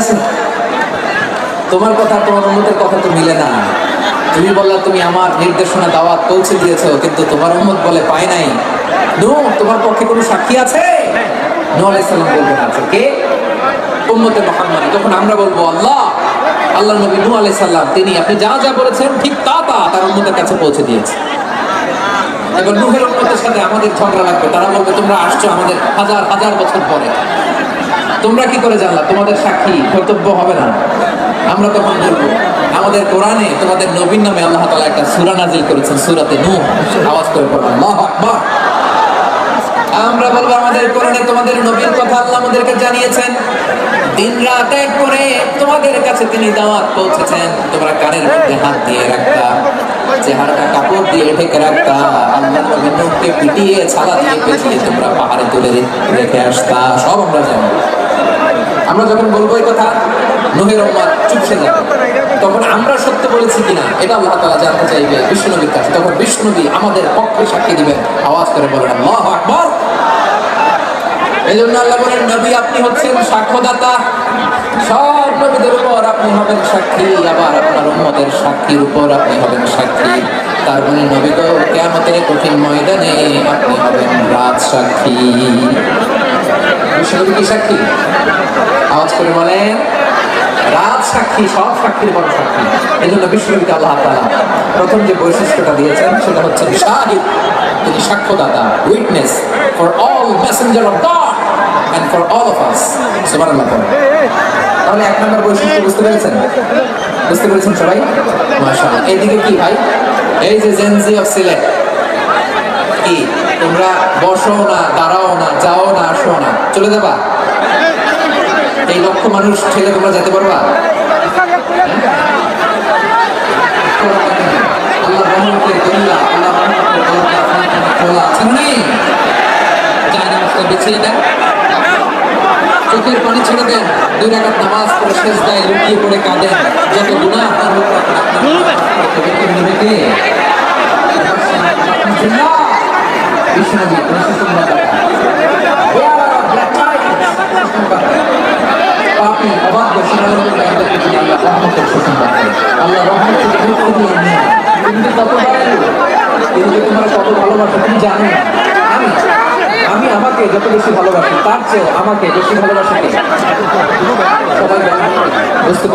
আছে? তোমার কথা তোমার উন্মতের কথা তো মিলে না। তুমি বললা, তুমি আমার নির্দেশনা, দাওয়াত পৌঁছে দিয়েছ, কিন্তু তোমার উন্মত বলে পায় নাই। নো তোমার পক্ষে কোনো সাক্ষী আছে? তখন আমরা বলব, আল্লাহ আল্লাহ নবী নূ আলাইসাল্লাম তিনি আপনি যা যা বলেছেন, ঠিক তা তা তার উন্মতের কাছে পৌঁছে দিয়েছে। এবার নুহের উন্মতের সাথে আমাদের ঝগড়া লাগবে। তারা বলবে, তোমরা আসছো আমাদের হাজার হাজার বছর পরে। তোমরা কি করে জানলা? তোমাদের সাক্ষী কর্তব্য হবে না। আমরা তখন বলব? আমাদের কোরআনে তোমাদের নবীন নামে আল্লাহ তাআলা একটা সূরা নাজিল করেছেন, সূরাতে নূহ। আওয়াজ করে পড়ো। আল্লাহু আকবার। আমরা বলব, আমাদের কোরআনে তোমাদের নবীর কথা আল্লাহ আমাদেরকে জানিয়েছেন। দিন রাত এক করে তোমাদের কাছে তিনি দাওয়াত পৌঁছেছেন। তোমরা কানের মধ্যে হাত দিয়ে রাখতা চেহারাটা কাপড় দিয়ে ঢেকে রাখতা আল্লাহ পিটিয়ে দিয়ে তোমরা পাহাড়ে তুলে রেখে আসতা সব আমরা জানি। আমরা যখন বলব এই কথা নহের চুপসে যাবে তখন আমরা সত্য বলেছি কিনা, এটা আল্লাহ তাআলা জানতে চাইবে। বিষ্ণুনবীর কাছে। তখন বিষ্ণুনবী আমাদের পক্ষে সাক্ষী দিবেন। আওয়াজ করে বলেন, আল্লাহু আকবার! এই জন্য আল্লাহ বলেন, নবী, আপনি হচ্ছেন সাক্ষ্যদাতা। সব নবীদের উপর আপনি হবেন সাক্ষী। আবার আপনার উম্মতের সাক্ষীর উপর আপনি হবেন সাক্ষী। তার মানে নবী তো কেয়ামতের কঠিন ময়দানে আপনি হবেন রাজ সাক্ষী। বিশ্বনবী কি সাক্ষী? করে বলেন, রাজ সাক্ষী, সব সাক্ষীর বড় সাক্ষী। এই জন্য বিশ্বনবীকে আল্লাহ তাআলা প্রথম যে বৈশিষ্ট্যটা দিয়েছেন, সেটা হচ্ছে শাহিদ, তিনি সাক্ষ্যদাতা witness for all messenger of God and for all of us সুবহানাল্লাহ তাহলে এক নম্বর বৈশিষ্ট্য বুঝতে পেরেছেন? বুঝতে পেরেছেন সবাই? মাশাআল্লাহ। এইদিকে কি ভাই? এই যে জেনজি অফ সিলেট কি? তোমরা বসো না, দাঁড়াও না, যাও না, আসো না। চলে যাবা? এই লক্ষ মানুষ ঠেলে তোমরা যেতে পারবা আল্লাহ রহমতের দরিয়া, আল্লাহ রহমতের দরজা খোলা আছে না নেই? জায়নামাজটা বিছিয়ে দেন। চোখের পানি ছেড়ে দেন দুই রাকাত নামাজ শেষ দেয় লুকিয়ে পড়ে কাঁদেন যত গুণা আপনার করে নেবে কে? আলহামদুলিল্লাহ। বিশ্বনবী পরিসংখ্যান পাপি অবাধ্য সেনাবাহিনী বাহিনীদেরকে তিনি তুমি কত ভালোবাসে তুমি জানো। আমি আমি আমাকে যত বেশি ভালোবাসি তার চেয়ে আমাকে বেশি ভালোবাসে? সবাই বুঝতে